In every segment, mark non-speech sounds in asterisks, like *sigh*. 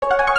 you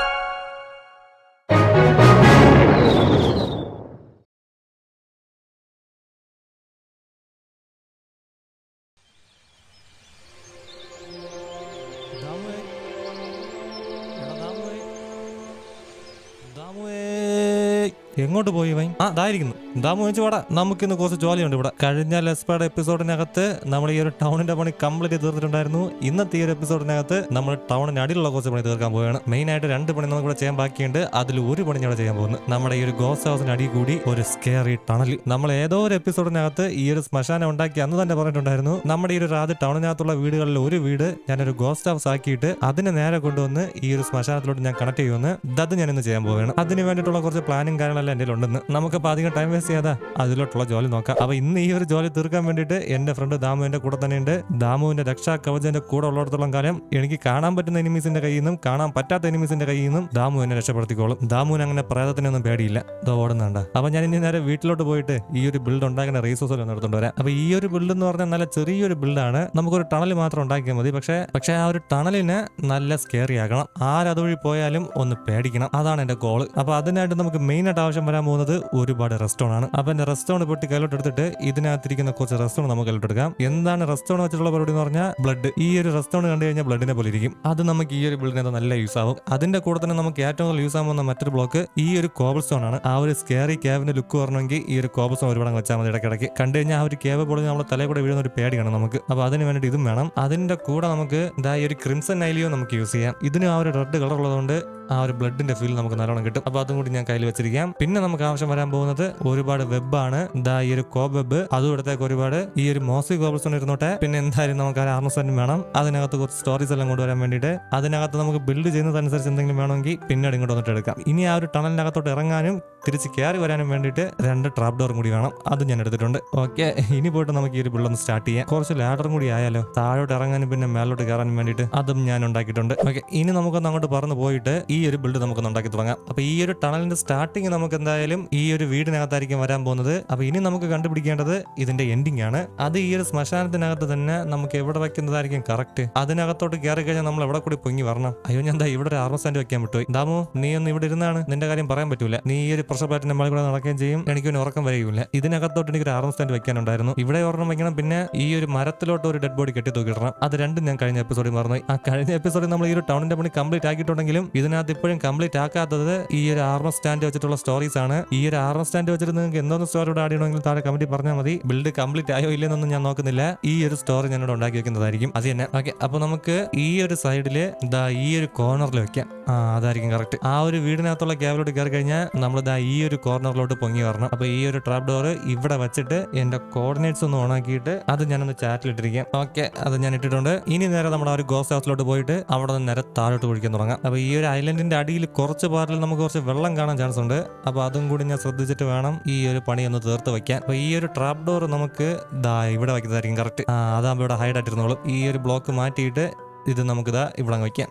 എങ്ങോട്ട് പോയി Y ആ ഇതായിരിക്കുന്നു. ദാമു വെച്ച് വാടാ. നമുക്കിന്ന് കുറച്ച് ജോലിയുണ്ട് ഇവിടെ. കഴിഞ്ഞ ലെസ്പയുടെ എപ്പിസോഡിനകത്ത് നമ്മൾ ഈ ഒരു ടൗണിന്റെ പണി കംപ്ലീറ്റ് തീർത്തിട്ടുണ്ടായിരുന്നു. ഇന്നത്തെ ഈ ഒരു എപ്പിസോഡിനകത്ത് നമ്മൾ ടൗണിന്റെ അടിയിലുള്ള കുറച്ച് പണി തീർക്കാൻ പോവുകയാണ്. മെയിൻ ആയിട്ട് രണ്ട് പണി നമുക്ക് ഇവിടെ ചെയ്യാൻ ബാക്കിയുണ്ട്. അതിൽ ഒരു പണി ഞാൻ ചെയ്യാൻ പോകുന്നു. നമ്മുടെ ഈ ഒരു ഗോസ് ഹൗസിന് അടി കൂടി ഒരു സ്കേറി ടണൽ നമ്മൾ ഏതോ ഒരു എപ്പിസോഡിനകത്ത് ഈ ഒരു ശ്മശാനം ഉണ്ടാക്കി അന്ന് തന്നെ പറഞ്ഞിട്ടുണ്ടായിരുന്നു. നമ്മുടെ ഈ ഒരു ആദ്യ ടൗണിനകത്തുള്ള വീടുകളിൽ ഒരു വീട് ഞാനൊരു ഗോസ്റ്റ് ഹൗസ് ആക്കിയിട്ട് അതിനെ നേരെ കൊണ്ടുവന്ന് ഈ ഒരു ശ്മശാനത്തിലോട്ട് ഞാൻ കണക്ട് ചെയ്യുമെന്ന് അത് ഞാൻ ഇന്ന് ചെയ്യാൻ പോവുകയാണ്. അതിന് വേണ്ടിയിട്ടുള്ള കുറച്ച് പ്ലാനും കാര്യങ്ങളെല്ലാം എന്റെ ഉണ്ടെന്ന് നമുക്കപ്പോൾ അധികം ടൈം വേസ്റ്റ് ചെയ്യാതെ അതിലോട്ടുള്ള ജോലി നോക്കാം. അപ്പോൾ ഇന്ന് ഈ ഒരു ജോലി തീർക്കാൻ വേണ്ടിയിട്ട് എന്റെ ഫ്രണ്ട് ദാമു എന്റെ കൂടെ തന്നെയുണ്ട്. ദാമുവിന്റെ രക്ഷാ കവചന്റെ കൂടെ ഉള്ളിടത്തോളം കാലം എനിക്ക് കാണാൻ പറ്റുന്ന എനിമീസിന്റെ കയ്യിൽ നിന്നും കാണാൻ പറ്റാത്ത എനിമീസിന്റെ കയ്യിൽ നിന്നും ദാമു എന്നെ രക്ഷപ്പെടുത്തിക്കോളും. ദാമുവിന് അങ്ങനെ പ്രേതത്തിനൊന്നും പേടിയില്ല. ഇത് ഓടുന്നുണ്ട്. അപ്പോൾ ഞാൻ ഇനി നേരെ വീട്ടിലോട്ട് പോയിട്ട് ഈ ഒരു ബിൽഡ് ഉണ്ടാക്കുന്ന റീസോഴ്സ് ഒന്ന് എടുത്തുകൊണ്ട് വരാം. അപ്പൊ ഈ ഒരു ബിൽഡ് എന്ന് പറഞ്ഞാൽ നല്ല ചെറിയൊരു ബിൽഡാണ് നമുക്കൊരു ടണൽ മാത്രം ഉണ്ടാക്കിയാൽ മതി. പക്ഷേ പക്ഷേ ആ ഒരു ടണലിന് നല്ല സ്കേറി ആക്കണം ആരതുവഴി പോയാലും ഒന്ന് പേടിക്കണം. അതാണ് എന്റെ ഗോൾ അപ്പോൾ അതിനായിട്ട് നമുക്ക് മെയിൻ ആയിട്ട് ആവശ്യം വരാൻ പോകുന്നത് ഒരുപാട് റെസ്റ്റോൺ ആണ് അപ്പൊ എന്റെ റെസ്റ്റോൺ പൊട്ടി കയ്യിലോട്ടെടുത്തിട്ട് ഇതിനകത്തിരിക്കുന്ന കുറച്ച് റെസ്റ്റോൺ നമുക്ക് കയ്യിലോട്ടെടുക്കാം എന്താണ് റെസ്റ്റോൺ വെച്ചിട്ടുള്ള പരിപാടി എന്ന് പറഞ്ഞാൽ ബ്ലഡ്. ഈ ഒരു റെസ്റ്റോൺ കണ്ടു കഴിഞ്ഞാൽ ബ്ലഡിനെ പോലെ ഇരിക്കും. അത് നമുക്ക് ഈ ഒരു ബിൽഡിനകത്ത് നല്ല യൂസ് ആവും. അതിന്റെ കൂടെ തന്നെ നമുക്ക് ഏറ്റവും കൂടുതൽ യൂസ് ആവുന്ന മറ്റൊരു ബ്ലോക്ക് ഈ ഒരു കോബിൾ സ്റ്റോൺ ആണ്. ആ ഒരു സ്കേറി ക്യാബിന്റെ ലുക്ക് പറഞ്ഞെങ്കിൽ ഈ ഒരു കോബിൾ സ്റ്റോൺ ഒരുപാട് വെച്ചാൽ മതി ഇടയ്ക്കിടയ്ക്ക്. കണ്ടു കഴിഞ്ഞാൽ ആ ഒരു ക്യാബ് പൊളിഞ്ഞ് നമ്മുടെ തലയിൽ കൂടെ വീഴുന്ന ഒരു പേടിയാണ് നമുക്ക്. അപ്പൊ അതിന് വേണ്ടി ഇതും വേണം. അതിന്റെ കൂടെ നമുക്ക് ഇതാ ഈ ഒരു ക്രിംസൺ നൈലിയോ നമുക്ക് യൂസ് ചെയ്യാം. ഇതിന് ആ ഒരു റെഡ് കളർ ഉള്ളതുകൊണ്ട് ആ ഒരു ബ്ലഡിന്റെ ഫീൽ നമുക്ക് നല്ലോണം കിട്ടും. അപ്പൊ അതും കൂടി ഞാൻ കയ്യിൽ വെച്ചിരിക്കാം. പിന്നെ നമുക്ക് ആവശ്യം വരാൻ പോകുന്നത് ഒരുപാട് വെബാണ് ദാ ഈ ഒരു കോ വെബ് അതുകൂടത്തേക്ക് ഒരുപാട് ഈ ഒരു മോസി ഗോബിൾസൺ ഇരുന്നോട്ടെ. പിന്നെ എന്തായാലും നമുക്ക് ഒരു തന്നെ വേണം. അതിനകത്ത് കുറച്ച് സ്റ്റോറീസ് എല്ലാം കൊണ്ടുവരാൻ വേണ്ടിയിട്ട്. അതിനകത്ത് നമുക്ക് ബിൽഡ് ചെയ്യുന്നതനുസരിച്ച് എന്തെങ്കിലും വേണമെങ്കിൽ പിന്നീട് ഇങ്ങോട്ട് വന്നിട്ട് എടുക്കാം. ഇനി ആ ഒരു ടണലിനകത്തോട്ട് ഇറങ്ങാനും തിരിച്ച് കയറി വരാനും വേണ്ടിയിട്ട് രണ്ട് ട്രാപ്പ് ഡോറും കൂടി വേണം. അതും ഞാൻ എടുത്തിട്ടുണ്ട്. ഓക്കെ ഇനി പോയിട്ട് നമുക്ക് ഈ ഒരു ബിൽഡ് ഒന്ന് സ്റ്റാർട്ട് ചെയ്യാം. കുറച്ച് ലാഡറും കൂടി ആയാലോ? താഴോട്ട് ഇറങ്ങാനും പിന്നെ മേലോട്ട് കയറാനും വേണ്ടിയിട്ട് അതും ഞാൻ ഉണ്ടാക്കിയിട്ടുണ്ട്. ഓക്കെ ഇനി നമുക്കൊന്ന് അങ്ങോട്ട് പറന്ന് പോയിട്ട് ഈ ഒരു ബിൽഡ് നമുക്കൊന്ന് ഉണ്ടാക്കി തുടങ്ങാം. അപ്പൊ ഈ ഒരു ടണലിന്റെ സ്റ്റാർട്ടിങ് നമുക്ക് എന്തായാലും ഈ ഒരു വീടിനകത്തായിരിക്കും വരാൻ പോകുന്നത്. അപ്പൊ ഇനി നമുക്ക് കണ്ടുപിടിക്കേണ്ടത് ഇതിന്റെ എൻഡിങ് ആണ്. അത് ഈ ഒരു ശ്മശാനത്തിനകത്ത് തന്നെ നമുക്ക് എവിടെ വെക്കുന്നതായിരിക്കും കറക്റ്റ് അതിനകത്തോട്ട് കയറി കഴിഞ്ഞാൽ നമ്മൾ എവിടെ കൂടി പൊങ്ങി വരണം? അയ്യോ ഞാൻ എന്താ ഇവിടെ ഒരു ആർമ സ്റ്റാൻഡ് വെക്കാൻ പറ്റുമോ എന്താമോ നീ ഒന്ന് ഇവിടെ ഇരുന്നാണ്. നിന്റെ കാര്യം പറയാൻ പറ്റൂല. നീ ഈ ഒരു പ്രഷർ നമ്മൾ കൂടെ നടക്കുകയും ചെയ്യും. എനിക്ക് പിന്നെ ഉറക്കം വരികയില്ല ഇതിനകത്തോട്ട് എനിക്ക് ഒരു ആർമ സ്റ്റാൻഡ് വെക്കാനുണ്ടായിരുന്നു. ഇവിടെ ഒരെണ്ണം വെക്കണം. പിന്നെ ഈ ഒരു മരത്തിലോട്ട് ഒരു ഡെഡ് ബോഡി കെട്ടി തൂക്കിടണം. അത് രണ്ടും ഞാൻ കഴിഞ്ഞ എപ്പിസോഡിൽ മറന്നു. ആ കഴിഞ്ഞ എപ്പിസോഡിൽ നമ്മൾ ഈ ഒരു ടൗണിന്റെ പണി കംപ്ലീറ്റ് ആക്കിയിട്ടുണ്ടെങ്കിലും ഇതിനകത്ത് ഇപ്പോഴും കംപ്ലീറ്റ് ആക്കാത്തത് ഈ ഒരു ആർമ സ്റ്റാൻഡ് വെച്ചിട്ടുള്ള സ്റ്റോറീസ് ആണ്. ഈ ഒരു ആർമ സ്റ്റാൻഡ് വെച്ചിട്ട് നിങ്ങൾക്ക് എന്തോന്ന് സ്റ്റോറി ഇവിടെ ആടിയണമെങ്കിൽ താഴെ കമന്റ് പറഞ്ഞാൽ മതി. ബിൽഡ് കംപ്ലീറ്റ് ആയോ ഇല്ലെന്നൊന്നും ഞാൻ നോക്കുന്നില്ല. ഈ ഒരു സ്റ്റോറി ഞാൻ ഇവിടെ ഉണ്ടാക്കി വെക്കുന്നതായിരിക്കും. അത് തന്നെ. ഓക്കെ അപ്പൊ നമുക്ക് ഈ ഒരു സൈഡിൽ ദാ ഈ ഒരു കോർണറിൽ വെക്കാം. ആ അതായിരിക്കും കറക്റ്റ് ആ ഒരു വീടിനകത്തുള്ള ക്യാബിലോട്ട് കയറി കഴിഞ്ഞാൽ നമ്മൾ ദാ ഈ ഒരു കോർണറിലോട്ട് പൊങ്ങി വരണം. അപ്പൊ ഈ ഒരു ട്രാപ്പ് ഡോർ ഇവിടെ വെച്ചിട്ട് എന്റെ കോർഡിനേറ്റ്സ് ഒന്ന് ഓണാക്കിയിട്ട് അത് ഞാനൊന്ന് ചാറ്റിൽ ഇട്ടിരിക്കാം. ഓക്കെ അത് ഞാൻ ഇട്ടിട്ടുണ്ട്. ഇനി നേരെ നമ്മുടെ ഒരു ഗോസ്റ്റ് ഹൗസിലോട്ട് പോയിട്ട് അവിടെ നിന്ന് നേരെ താഴോട്ട് കുഴിക്കാൻ തുടങ്ങാം. അപ്പൊ ഈ ഒരു ഐലൻഡിന്റെ അടിയിൽ കുറച്ച് പാർട്ടിൽ നമുക്ക് കുറച്ച് വെള്ളം കാണാൻ ചാൻസ് ഉണ്ട്. അപ്പൊ അതും കൂടി ഞാൻ ശ്രദ്ധിച്ചിട്ട് വേണം ഈ ഒരു പണി ഒന്ന് തീർത്ത് വെക്കാൻ. അപ്പൊ ഈ ഒരു ട്രാപ്പ് ഡോർ നമുക്ക് ദാ ഇവിടെ വയ്ക്കുന്നതായിരിക്കും കറക്റ്റ് അതാകുമ്പോൾ ഇവിടെ ഹൈഡ് ആയിട്ടിരുന്നോളും. ഈ ഒരു ബ്ലോക്ക് മാറ്റിയിട്ട് ഇത് നമുക്കിതാ ഇവിടെ അങ്ങ് വയ്ക്കാം.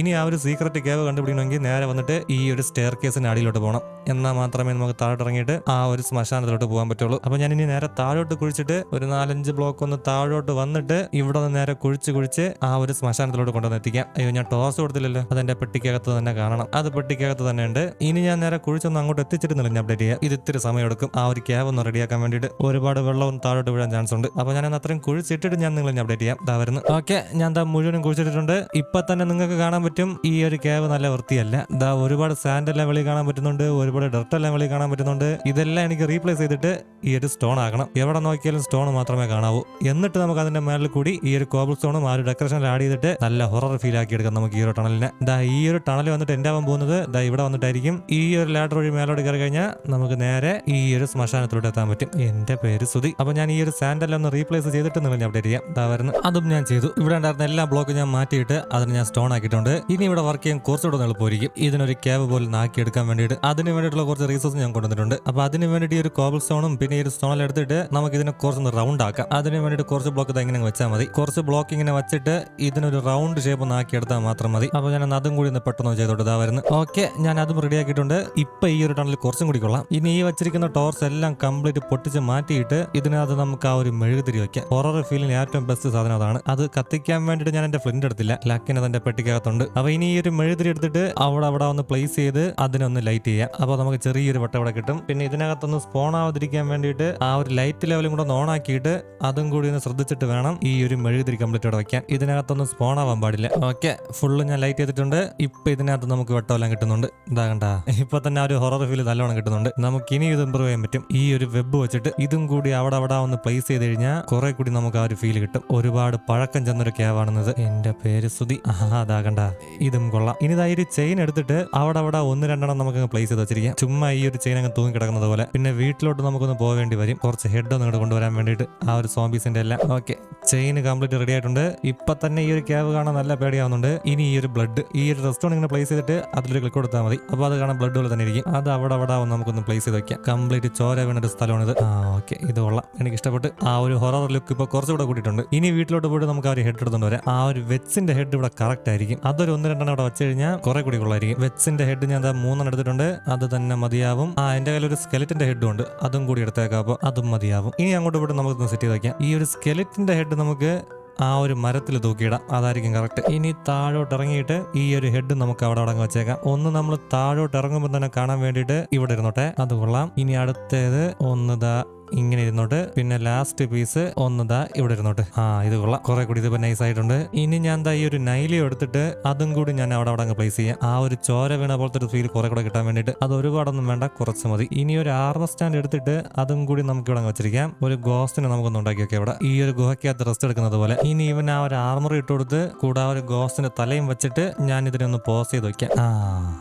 ഇനി ആ ഒരു സീക്രട്ട് കേവ് കണ്ടുപിടിക്കണമെങ്കിൽ നേരെ വന്നിട്ട് ഈ ഒരു സ്റ്റെയർ കേസിന്റെ അടിയിലോട്ട് പോകണം. എന്നാൽ മാത്രമേ നമുക്ക് താഴോട്ട് ഇറങ്ങിയിട്ട് ആ ഒരു ശ്മശാനത്തിലോട്ട് പോകാൻ പറ്റുള്ളൂ. അപ്പൊ ഞാൻ ഇനി നേരെ താഴോട്ട് കുഴിച്ചിട്ട് ഒരു നാലഞ്ച് ബ്ലോക്ക് ഒന്ന് താഴോട്ട് വന്നിട്ട് ഇവിടെ നിന്ന് നേരെ കുഴിച്ച് കുഴിച്ച് ആ ഒരു ശ്മശാനത്തിലോട്ട് കൊണ്ടുവന്ന് എത്തിക്കാം. അയ്യോ ഞാൻ ടോസ് കൊടുത്തില്ലല്ലോ. അതെന്റെ പെട്ടിക്കകത്ത് തന്നെ കാണണം. അത് പെട്ടിക്കകത്ത് തന്നെ ഉണ്ട്. ഇനി ഞാൻ നേരെ കുഴിച്ചൊന്ന് അങ്ങോട്ട് എത്തിച്ചിരുന്നില്ല ഞാൻ അപ്ഡേറ്റ് ചെയ്യാം ഇത് ഇത്തിരി സമയം എടുക്കും ആ ഒരു ക്യാബ് ഒന്ന് റെഡിയാക്കാൻ വേണ്ടിയിട്ട് ഒരുപാട് വെള്ളം താഴോട്ട് വീഴാൻ ചാൻസ് ഉണ്ട്. അപ്പൊ ഞാൻ അത്രയും കുഴിച്ചിട്ടിട്ട് ഞാൻ നിങ്ങളെ അപ്ഡേറ്റ് ചെയ്യാം. ദാ വരുന്നു. ഓക്കെ ഞാൻ മുഴുവനും കുഴിച്ചിട്ടിട്ടുണ്ട്. ഇപ്പൊ തന്നെ നിങ്ങൾക്ക് കാണാൻ പറ്റും ഈ ഒരു ക്യാബ് നല്ല വൃത്തിയല്ല. ദാ ഒരുപാട് സാൻഡ് എല്ലാം വെളി കാണാൻ പറ്റുന്നുണ്ട് ഒരുപാട് ഡർട്ട് എല്ലാം വെളി കാണാൻ പറ്റുന്നുണ്ട്. ഇതെല്ലാം എനിക്ക് റീപ്ലേസ് ചെയ്തിട്ട് ഈ ഒരു സ്റ്റോൺ ആക്കണം. എവിടെ നോക്കിയാലും സ്റ്റോൺ മാത്രമേ കാണാവൂ. എന്നിട്ട് നമുക്ക് അതിന്റെ മേളിൽ കൂടി ഈ ഒരു കോബിൾ സ്റ്റോണും ആ ഒരു ഡെക്കറേഷനിൽ ആഡ് ചെയ്തിട്ട് നല്ല ഹൊറർ ഫീൽ ആക്കി എടുക്കാം നമുക്ക് ഈ ഒരു ടണലിനെ ദാ ഈ ഒരു ടണൽ വന്നിട്ട് എന്റെ ആവാൻ പോകുന്നത് ദാ ഇവിടെ വന്നിട്ടായിരിക്കും. ഈ ഒരു ലാഡർ വഴി മേലോട്ട് കയറി കഴിഞ്ഞാൽ നമുക്ക് നേരെ ഈ ഒരു ശ്മശാനത്തിലൂടെ എത്താൻ പറ്റും. എന്റെ പേര് സുതി അപ്പൊ ഞാൻ ഈ ഒരു സാൻഡെല്ലാം ഒന്ന് റീപ്ലേസ് ചെയ്തിട്ട് നിങ്ങൾ അപ്ഡേറ്റ് ചെയ്യാം. ദാ വരുന്നു. അതും ഞാൻ ചെയ്തു. ഇവിടെ ഉണ്ടായിരുന്ന എല്ലാ ബ്ലോക്കും ഞാൻ മാറ്റിയിട്ട് അതിന് ഞാൻ സ്റ്റോൺ ആക്കിയിട്ടുണ്ട്. ഇനി ഇവിടെ വർക്ക് ചെയ്യാൻ കുറച്ചുകൂടെ എളുപ്പമായിരിക്കും. ഇതിനൊരു ക്യാബ് പോലെ നാക്കി എടുക്കാൻ വേണ്ടിയിട്ട് അതിന് വേണ്ടിയിട്ടുള്ള കുറച്ച് റീസോഴ്സ് ഞാൻ കൊണ്ടുവന്നിട്ടുണ്ട്. അപ്പൊ അതിന് വേണ്ടിയിട്ട് ഒരു കോബിൾ സ്റ്റോണും പിന്നെ ഒരു സ്റ്റോണിൽ എടുത്തിട്ട് നമുക്ക് ഇതിനെ കുറച്ചൊന്ന് റൗണ്ട് ആക്കാം. അതിന് വേണ്ടിയിട്ട് കുറച്ച് ബ്ലോക്ക് ഇത് ഇങ്ങനെ വെച്ചാൽ മതി. കുറച്ച് ബ്ലോക്ക് ഇങ്ങനെ വെച്ചിട്ട് ഇതിനൊരു റൗണ്ട് ഷേപ്പ് ഒന്ന് ആക്കി എടുത്താൽ മാത്രം മതി. അപ്പൊ ഞാൻ അതും കൂടി ഒന്ന് പെട്ടെന്ന് ചെയ്തോട്ട്. ഇതാ വരുന്നു. ഓക്കെ ഞാൻ അതും റെഡി ആക്കിയിട്ടുണ്ട്. ഇപ്പൊ ഈ ഒരു ടണലിൽ കുറച്ചും കൂടി കൊള്ളാം. ഇനി ഈ വെച്ചിരിക്കുന്ന ടോർച്ച് എല്ലാം കംപ്ലീറ്റ് പൊട്ടിച്ച് മാറ്റിയിട്ട് ഇതിനകത്ത് നമുക്ക് ആ ഒരു മെഴുകുതിരി വെക്കാം. ഹൊറർ ഫീലിന് ഏറ്റവും ബെസ്റ്റ് സാധനം അതാണ്. അത് കത്തിക്കാൻ വേണ്ടിയിട്ട് ഞാൻ എന്റെ ഫ്ലിന്റ് എടുത്തില്ല ലക്കിന് അതിന്റെ പെട്ടിക്കകത്തുണ്ട്. അപ്പൊ ഇനി ഈ ഒരു മെഴുതിരി എടുത്തിട്ട് അവിടെ അവിടെ ഒന്ന് പ്ലേസ് ചെയ്ത് അതിനൊന്ന് ലൈറ്റ് ചെയ്യാം. അപ്പൊ നമുക്ക് ചെറിയൊരു വട്ടം ഇവിടെ കിട്ടും. പിന്നെ ഇതിനകത്തൊന്ന് സ്പോൺ ആവാതിരിക്കാൻ വേണ്ടിയിട്ട് ആ ഒരു ലൈറ്റ് ലെവലും കൂടെ ഓൺ ആക്കിയിട്ട് അതും കൂടി ഒന്ന് ശ്രദ്ധിച്ചിട്ട് വേണം ഈ ഒരു മെഴുതിരി കംപ്ലീറ്റ് ഇവിടെ വെക്കാൻ. ഇതിനകത്തൊന്ന് സ്പോൺ ആവാൻ പാടില്ല. ഓക്കെ ഫുള്ള് ഞാൻ ലൈറ്റ് ചെയ്തിട്ടുണ്ട്. ഇപ്പൊ ഇതിനകത്ത് നമുക്ക് വെട്ടമെല്ലാം കിട്ടുന്നുണ്ട്. ഇതാ കണ്ട. ഇപ്പൊ തന്നെ ഒരു ഹൊറർ ഫീൽ നല്ലോണം കിട്ടുന്നുണ്ട്. നമുക്ക് ഇനി ഇത് ഇമ്പ്രൂവ് ചെയ്യാൻ പറ്റും. ഈ ഒരു വെബ് വെച്ചിട്ട് ഇതും കൂടി അവിടെ അവിടെ ഒന്ന് പ്ലേസ് ചെയ്ത് കഴിഞ്ഞാൽ കുറെ കൂടി നമുക്ക് ആ ഒരു ഫീൽ കിട്ടും. ഒരുപാട് പഴക്കം ചെന്നൊരു ക്യാവാണെന്നത് എന്റെ പേര് ആഹാ അതാകണ്ട ഇതും കൊള്ളാം. ഇനി ഇതായി ഒരു ചെയിൻ എടുത്തിട്ട് അവിടെ അവിടെ ഒന്ന് രണ്ടെണ്ണം നമുക്ക് പ്ലേസ് ചെയ്ത് വെച്ചിരിക്കാം. ചുമ്മാ ഈ ഒരു ചെയിൻ അങ്ങ് തൂങ്ങി കിടക്കുന്നത് പോലെ. പിന്നെ വീട്ടിലോട്ട് നമുക്കൊന്ന് പോകേണ്ടി വരും. കുറച്ച് ഹെഡ് ഒന്ന് ഇങ്ങോട്ട് കൊണ്ടുവരാൻ വേണ്ടിയിട്ട് ആ ഒരു സോംബീസിന്റെ എല്ലാം. ഓക്കെ ചെയിൻ കംപ്ലീറ്റ് റെഡി ആയിട്ടുണ്ട്. ഇപ്പൊ തന്നെ ഈ ഒരു ക്യാബ് കാണാൻ നല്ല പേടിയാവുന്നുണ്ട്. ഇനി ഈ ഒരു ബ്ലഡ് ഈ ഒരു റെസ്റ്റോറന്റ് ഇങ്ങനെ പ്ലേസ് ചെയ്തിട്ട് അതിലൊരു ക്ലിക്ക് കൊടുത്താൽ മതി. അപ്പൊ അത് കാണാൻ ബ്ലഡ് പോലെ തന്നെ ഇരിക്കും. അത് അവിടെ അവിടെ ആവും നമുക്കൊന്ന് പ്ലേസ് ചെയ്ത് വെക്കാം. കംപ്ലീറ്റ് ചോര വീണ ഒരു സ്ഥലമാണിത്. ആ ഓക്കെ ഇത് കൊള്ളാം. എനിക്ക് ഇഷ്ടപ്പെട്ട് ആ ഒരു ഹൊറർ ലുക്ക് ഇപ്പൊ കുറച്ചുകൂടെ കൂട്ടിയിട്ടുണ്ട്. ഇനി വീട്ടിലോട്ട് പോയിട്ട് നമുക്ക് ആ ഒരു ഹെഡ് എടുത്തുകൊണ്ട് വരാം. ഒരു വെച്ചിന്റെ ഹെഡ് ഇവിടെ കറക്റ്റ് ആയിരിക്കും. അതൊരു ഒന്ന് രണ്ടെണ്ണം ഇവിടെ വെച്ച് കഴിഞ്ഞാൽ കുറെ കൂടി കൊള്ളായിരിക്കും. വെച്ചിന്റെ ഹെഡ് ഞാൻ മൂന്നെണ്ണം എടുത്തിട്ടുണ്ട്. അത് തന്നെ മതിയാവും. ആ എന്റെ കയ്യിൽ ഒരു സ്കെലറ്റിന്റെ ഹെഡും ഉണ്ട്. അതും കൂടി എടുത്തേക്കാം അപ്പോൾ അതും മതിയാവും. ഇനി അങ്ങോട്ട് ഇവിടെ നമുക്ക് സെറ്റ് ചെയ്ത് വയ്ക്കാം ഈ ഒരു സ്കെലറ്റിന്റെ ഹെഡ് നമുക്ക് ആ ഒരു മരത്തിൽ തൂക്കിയിടാം. അതായിരിക്കും കറക്റ്റ് ഇനി താഴോട്ട് ഇറങ്ങിയിട്ട് ഈ ഒരു ഹെഡ് നമുക്ക് അവിടെ അടങ്ങ് വെച്ചേക്കാം. ഒന്ന് നമ്മൾ താഴോട്ട് ഇറങ്ങുമ്പോൾ തന്നെ കാണാൻ വേണ്ടിയിട്ട് ഇവിടെ ഇരുന്നോട്ടെ. അത് കൊള്ളാം. ഇനി അടുത്തേത് ഒന്ന് ദാ ഇങ്ങനെ ഇരുന്നോട്ട്. പിന്നെ ലാസ്റ്റ് പീസ് ഒന്നതാ ഇവിടെ ഇരുന്നോട്ട്. ആ ഇത് കൊള്ളാം. കുറെ കൂടി ഇതിപ്പോ നൈസ് ആയിട്ടുണ്ട്. ഇനി ഞാൻ എന്താ ഈ ഒരു നൈലി എടുത്തിട്ട് അതും കൂടി ഞാൻ അവിടെ അവിടെ അങ്ങ് പ്ലേസ് ചെയ്യാം. ആ ഒരു ചോര വീണ പോലത്തെ ഒരു ഫീൽ കുറെ കൂടെ കിട്ടാൻ വേണ്ടിയിട്ട് അത് ഒരുപാടൊന്നും വേണ്ട കുറച്ച് മതി. ഇനി ഒരു ആർമർ സ്റ്റാൻഡ് എടുത്തിട്ട് അതും കൂടി നമുക്ക് ഇവിടെ വെച്ചിരിക്കാം. ഒരു ഗോസ്റ്റിനെ നമുക്കൊന്ന് ഉണ്ടാക്കി വെക്കാം ഇവിടെ. ഈ ഒരു ഗുഹയ്ക്കകത്ത് റെസ്റ്റ് എടുക്കുന്നത് പോലെ. ഇനി ഇവൻ ആ ഒരു ആർമർ ഇട്ട് കൊടുത്ത് കൂടെ ആ ഒരു ഗോസ്റ്റിന്റെ തലയും വെച്ചിട്ട് ഞാൻ ഇതിനെ ഒന്ന് പോസ് ചെയ്ത് വെക്കാം. ആ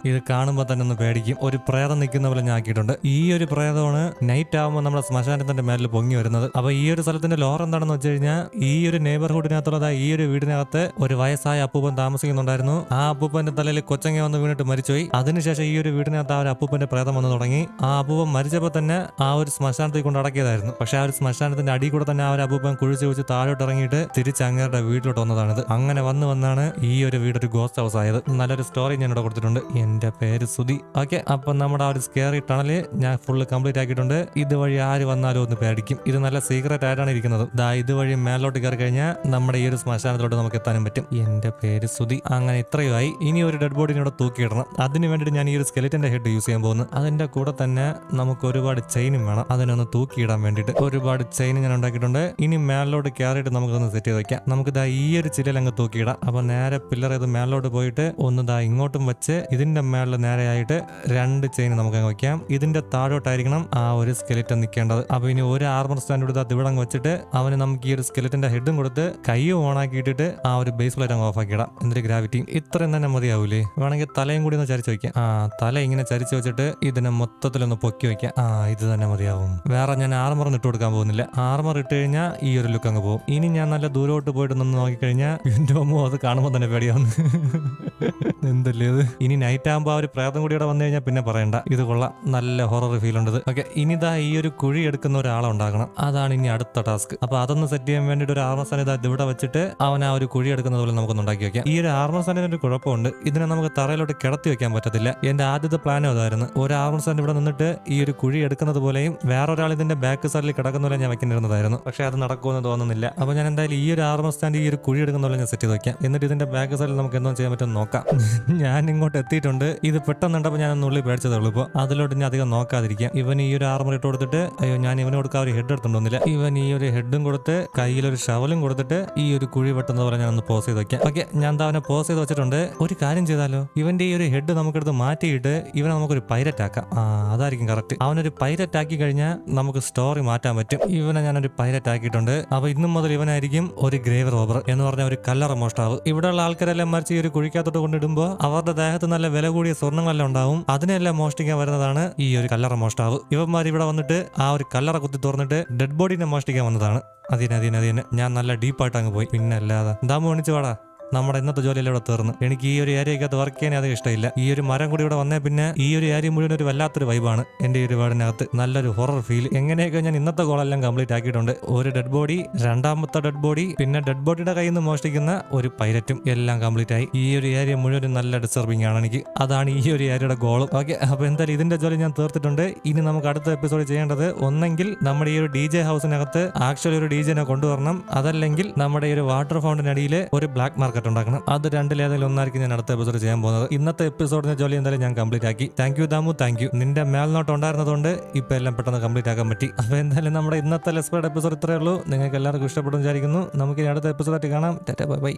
ഇത് കാണുമ്പോൾ തന്നെ ഒന്ന് പേടിക്കും. ഒരു പ്രേതം നിൽക്കുന്ന പോലെ ഞാൻ ആക്കിയിട്ടുണ്ട്. ഈ ഒരു പ്രേതമാണ് നൈറ്റ് ആകുമ്പോൾ നമ്മുടെ ശ്മശാനത്തിന്റെ മേലിൽ പൊങ്ങി വരുന്നത്. അപ്പൊ ഈ ഒരു സ്ഥലത്തിന്റെ ലോർ എന്താണെന്ന് വെച്ച് കഴിഞ്ഞാൽ ഈ ഒരു നെയ്ബർഹുഡിനകത്തുള്ള ഈ ഒരു വീടിനകത്ത് ഒരു വയസ്സായ അപ്പൂപ്പൻ താമസിക്കുന്നുണ്ടായിരുന്നു. ആ അപ്പൂപ്പന്റെ തലയിൽ കൊച്ചങ്ങ വന്ന് വീണിട്ട് മരിച്ചുപോയി. അതിനുശേഷം ഈ ഒരു വീടിനകത്ത് ആ ഒരു അപ്പൂപ്പന്റെ പ്രേതം വന്ന് തുടങ്ങി. ആ അപ്പൂപ്പൻ മരിച്ചപ്പോൾ തന്നെ ആ ഒരു ശ്മശാനത്തിൽ കൊണ്ട് അടക്കിയതായിരുന്നു. പക്ഷെ ആ ഒരു ശ്മശാനത്തിന്റെ അടി കൂടെ തന്നെ ആ ഒരു അപ്പൂപ്പൻ കുഴിച്ച് കുഴിച്ച് താഴോട്ട് ഇറങ്ങിയിട്ട് തിരിച്ച് അങ്ങേരുടെ വീട്ടിലോട്ട് വന്നതാണിത്. അങ്ങനെ വന്ന് വന്നാണ് ഈ ഒരു വീട് ഒരു ഗോസ്റ്റ് ഹൗസ് ആയത്. നല്ലൊരു സ്റ്റോറി ഞാൻ ഇവിടെ കൊടുത്തിട്ടുണ്ട്. എന്റെ പേര് സുധി. ഓക്കെ അപ്പൊ നമ്മുടെ ആ ഒരു സ്കേറി ടണൽ ഞാൻ ഫുള്ള് കംപ്ലീറ്റ് ആക്കിയിട്ടുണ്ട്. ഇതുവഴി ആര് വന്നാലും ഒന്ന് പേടിക്കും. ഇത് നല്ല സീക്രട്ട് ആയിട്ടാണ് ഇരിക്കുന്നത്. ദാ ഇതുവഴി മേലോട്ട് കയറി കഴിഞ്ഞാൽ നമ്മുടെ ഈ ഒരു ശ്മശാനത്തിലോട്ട് നമുക്ക് എത്താനും പറ്റും. എന്റെ പേര് സുധി. അങ്ങനെ ഇത്രയുമായി ഇനി ഒരു ഡെഡ് ബോഡിനെ ഇവിടെ തൂക്കിയിടണം അതിന് വേണ്ടിയിട്ട് ഞാൻ ഈ ഒരു സ്കെലറ്റിന്റെ ഹെഡ് യൂസ് ചെയ്യാൻ പോകുന്നു. അതിന്റെ കൂടെ തന്നെ നമുക്ക് ഒരുപാട് ചെയിനും വേണം. അതിനൊന്ന് തൂക്കിയിടാൻ വേണ്ടിയിട്ട്. ഒരുപാട് ചെയിൻ ഞാൻ ഉണ്ടാക്കിയിട്ടുണ്ട്. ഇനി മേലോട്ട് കയറിയിട്ട് നമുക്കൊന്ന് സെറ്റ് ചെയ്ത് വെക്കാം. നമുക്ക് ദാ ഈ ഒരു ചില്ലൽ അങ്ങ് തൂക്കിയിടാം അപ്പൊ നേരെ പില്ലർ ഇത് മേലോട്ട് പോയിട്ട് ഒന്ന് ദാ ഇങ്ങോട്ടും വെച്ച് ഇതിന്റെ മേളിൽ നേരെയായിട്ട് രണ്ട് ചെയിൻ നമുക്ക് അങ്ങ് വെക്കാം. ഇതിന്റെ താഴോട്ടായിരിക്കണം ആ ഒരു സ്കെലിറ്റൻ നിൽക്കേണ്ടത് അപ്പൊ ഇനി ഒരു ആർമർ സ്റ്റാൻഡ് എടുത്ത് ഇവിടെ അങ്ങ് വെച്ചിട്ട് അവന് നമുക്ക് ഈ ഒരു സ്കെലറ്റിന്റെ ഹെഡും കൊടുത്ത് കൈ ഓൺ ആക്കിയിട്ടിട്ട് ആ ഒരു ബേസ് പ്ലേറ്റ് അങ്ങ് ഓഫ് ഇടാം എന്നിട്ട് ഗ്രാവിറ്റി ഇത്രയും തന്നെ മതിയാവൂലേ? വേണമെങ്കിൽ തലയും കൂടി ഒന്ന് ചരിച്ച് വെക്കാം. ആ തല ഇങ്ങനെ ചരിച്ച് വെച്ചിട്ട് ഇതിനെ മൊത്തത്തിലൊന്ന് പൊക്കി വെക്കാം. ആ ഇത് തന്നെ മതിയാവും. വേറെ ഞാൻ ആർമർ ഇട്ട് കൊടുക്കാൻ പോകുന്നില്ല. ആർമർ ഇട്ട് കഴിഞ്ഞാൽ ഈ ഒരു ലുക്ക് അങ്ങ് പോകും. ഇനി ഞാൻ നല്ല ദൂരോട്ട് പോയിട്ട് നിന്ന് നോക്കിക്കഴിഞ്ഞാൽ എന്റെ അമ്മ അത് കാണുമ്പോൾ തന്നെ പേടിയാവുന്നു. എന്തല്ലേ ഇത്? ഇനി നൈറ്റ് ആകുമ്പോൾ ആ ഒരു പ്രേതം കൂടി ഇവിടെ വന്നു കഴിഞ്ഞാൽ പിന്നെ പറയണ്ട. ഇത് കൊള്ളാം. നല്ല ഹൊറർ ഫീൽ ഉണ്ട് ഓക്കെ ഇനിതാ ഈ ഒരു കുഴി എടുക്കുന്ന ഒരാളെ ഒരാളുണ്ടാകണം അതാണ് ഇനി അടുത്ത ടാസ്ക് അപ്പൊ അതൊന്ന് സെറ്റ് ചെയ്യാൻ വേണ്ടിയിട്ട് ഒരു ആർമർ ഇതാ ഇവിടെ വെച്ചിട്ട് അവൻ ആ ഒരു കുഴി എടുക്കുന്നത് പോലെ നമുക്കൊന്ന് ഉണ്ടാക്കി വെക്കാം. ഈ ഒരു ആർമർ സാധനത്തിന് ഒരു കുഴപ്പമുണ്ട്. ഇതിനെ നമുക്ക് തറയിലോട്ട് കിടത്തി വെക്കാൻ പറ്റത്തില്ല. എന്റെ ആദ്യത്തെ പ്ലാനും അതായിരുന്നു. ഒരു ആർമർ സാധനം ഇവിടെ നിന്നിട്ട് ഈ ഒരു കുഴി എടുക്കുന്നത് പോലെയും വേറൊരാൾ ഇതിന്റെ ബാക്ക് സൈഡിൽ കിടക്കുന്ന പോലെ ഞാൻ വെക്കുന്നിരുന്നതായിരുന്നു പക്ഷെ അത് നടക്കുമെന്ന് തോന്നുന്നില്ല. അപ്പൊ ഞാൻ എന്തായാലും ഈ ഒരു ആർമർ സ്റ്റാൻഡ് ഈ ഒരു കുഴി എടുക്കുന്ന പോലെ ഞാൻ സെറ്റ് ചെയ്ത് വെക്കാം. എന്നിട്ട് ഇതിന്റെ ബാക്ക് സൈഡിൽ നമുക്ക് എന്തോ ചെയ്യാൻ പറ്റും നോക്കാം. *laughs* ഞാൻ ഇങ്ങോട്ട് എത്തിയിട്ടുണ്ട്. ഇത് പെട്ടെന്നുണ്ടപ്പോൾ ഞാൻ ഉള്ളിൽ പേടിച്ചതേ ഉള്ളൂ ഇപ്പോൾ അതിലോട്ട് ഞാൻ അധികം നോക്കാതിരിക്കാം. ഇവൻ ഈ ഒരു ആർമർ ഇട്ട് കൊടുത്തിട്ട് അയ്യോ ഞാൻ ഇവന് കൊടുക്കാൻ ഒരു ഹെഡ് എടുത്തോണ്ടില്ല ഇവൻ ഈ ഒരു ഹെഡും കൊടുത്ത് കയ്യിലൊരു ഷവലും കൊടുത്തിട്ട് ഈ ഒരു കുഴി വെട്ടുന്നത് പറഞ്ഞ ഞാൻ ഒന്ന് പോസ് ചെയ്ത് വെക്കാം. ഓക്കെ ഞാൻ എന്താ അവനെ പോസ് ചെയ്ത് വെച്ചിട്ടുണ്ട്. ഒരു കാര്യം ചെയ്താലോ? ഇവന്റെ ഈ ഒരു ഹെഡ് നമുക്കെടുത്ത് മാറ്റിയിട്ട് ഇവനെ നമുക്കൊരു പൈരറ്റ് ആക്കാം. ആ അതായിരിക്കും കറക്റ്റ് അവനൊരു പൈരറ്റ് ആക്കി കഴിഞ്ഞാൽ നമുക്ക് സ്റ്റോറി മാറ്റാൻ പറ്റും. ഇവനെ ഞാനൊരു പൈരറ്റ് ആക്കിയിട്ടുണ്ട്. അപ്പൊ ഇന്നും മുതൽ ഇവനായിരിക്കും ഒരു ഗ്രേവ് റോബർ എന്ന് പറഞ്ഞ ഒരു കല്ലറ മോഷ്ടാവ്. ഇവിടെയുള്ള ആൾക്കാരെല്ലാം മറിച്ച് ഈ ഒരു കുഴിക്കകത്തോട്ട് കൊണ്ടിടുമ്പോൾ അവരുടെ ദേഹത്ത് നല്ല വില കൂടിയ സ്വർണങ്ങളെല്ലാം ഉണ്ടാവും. അതിനെല്ലാം മോഷ്ടിക്കാൻ വരുന്നതാണ് ഈ ഒരു കല്ലറ മോഷ്ടാവ്. ഇവന്മാർ ഇവിടെ വന്നിട്ട് ആ ഒരു കല്ലറ കുത്തി തുറന്നിട്ട് ഡെഡ് ബോഡിനെ മോഷ്ടിക്കാൻ വന്നതാണ്. അതിനെ അതിനെ അതിനെ. ഞാൻ നല്ല ഡീപ്പായിട്ട് അങ്ങ് പോയി. പിന്നെ അല്ലാതെ ദാമു എണിച്ച് വാടാ. നമ്മുടെ ഇന്നത്തെ ജോലിയിൽ ഇവിടെ തീർന്നു. എനിക്ക് ഈ ഒരു ഏരിയക്കകത്ത് വർക്ക് ചെയ്യാൻ അധികം ഇഷ്ടമില്ല. ഈ ഒരു മരം കൂടി ഇവിടെ വന്നേ പിന്നെ ഈ ഒരു ഏരിയ മുഴുവൻ ഒരു വല്ലാത്തൊരു വൈബാണ് എന്റെ ഈ ഒരു വീടിനകത്ത് നല്ലൊരു ഹൊറർ ഫീൽ എങ്ങനെയൊക്കെ ഞാൻ ഇന്നത്തെ കോളെല്ലാം കംപ്ലീറ്റ് ആക്കിയിട്ടുണ്ട്. ഒരു ഡെഡ് ബോഡി രണ്ടാമത്തെ ഡെഡ് ബോഡി പിന്നെ ഡെഡ് ബോഡിയുടെ കയ്യിൽ നിന്ന് മോഷ്ടിക്കുന്ന ഒരു പൈലറ്റും എല്ലാം കംപ്ലീറ്റ് ആയി. ഈ ഒരു ഏരിയ മുഴുവൻ നല്ല ഡിസ്റ്റർബിംഗ് ആണ് എനിക്ക്. അതാണ് ഈ ഒരു ഏരിയയുടെ ഗോളും ഓക്കെ അപ്പൊ എന്തായാലും ഇതിന്റെ ജോലി ഞാൻ തീർത്തിട്ടുണ്ട്. ഇനി നമുക്ക് അടുത്ത എപ്പിസോഡ് ചെയ്യേണ്ടത് ഒന്നെങ്കിൽ നമ്മുടെ ഈ ഒരു ഡി ജെ ഹൗസിനകത്ത് ആക്ച്വലി ഒരു ഡി ജെനെ കൊണ്ടുവരണം. അതല്ലെങ്കിൽ നമ്മുടെ ഈ ഒരു വാട്ടർ ഫൗണ്ടിനടിയിൽ ഒരു ബ്ലാക്ക് മാർക്കറ്റ് ഉണ്ടാക്കണം. അത് രണ്ടിലേതെങ്കിലും ഒന്നായിരിക്കും ഞാൻ അടുത്ത എപ്പിസോഡ് ചെയ്യാൻ പോകുന്നത്. ഇന്നത്തെ എപ്പിസോഡിന്റെ ജോലി എന്തായാലും ഞാൻ കംപ്ലീറ്റ് ആക്കി. Thank you Damu. Thank you നിന്റെ മേൽനോട്ട് ഉണ്ടായിരുന്നതുകൊണ്ട് ഇപ്പൊ എല്ലാം പെട്ടെന്ന് കംപ്ലീറ്റ് ആക്കാൻ പറ്റി. അപ്പോൾ എന്തായാലും നമ്മുടെ ഇന്നത്തെ ലെസ്പേഡ് എപ്പിസോഡ് ഇത്രയേ ഉള്ളൂ. നിങ്ങൾക്ക് എല്ലാവർക്കും ഇഷ്ടപ്പെടും വിചാരിക്കുന്നു. നമുക്ക് ഇനി അടുത്ത എപ്പിസോഡായിട്ട് കാണാം. Bye bye.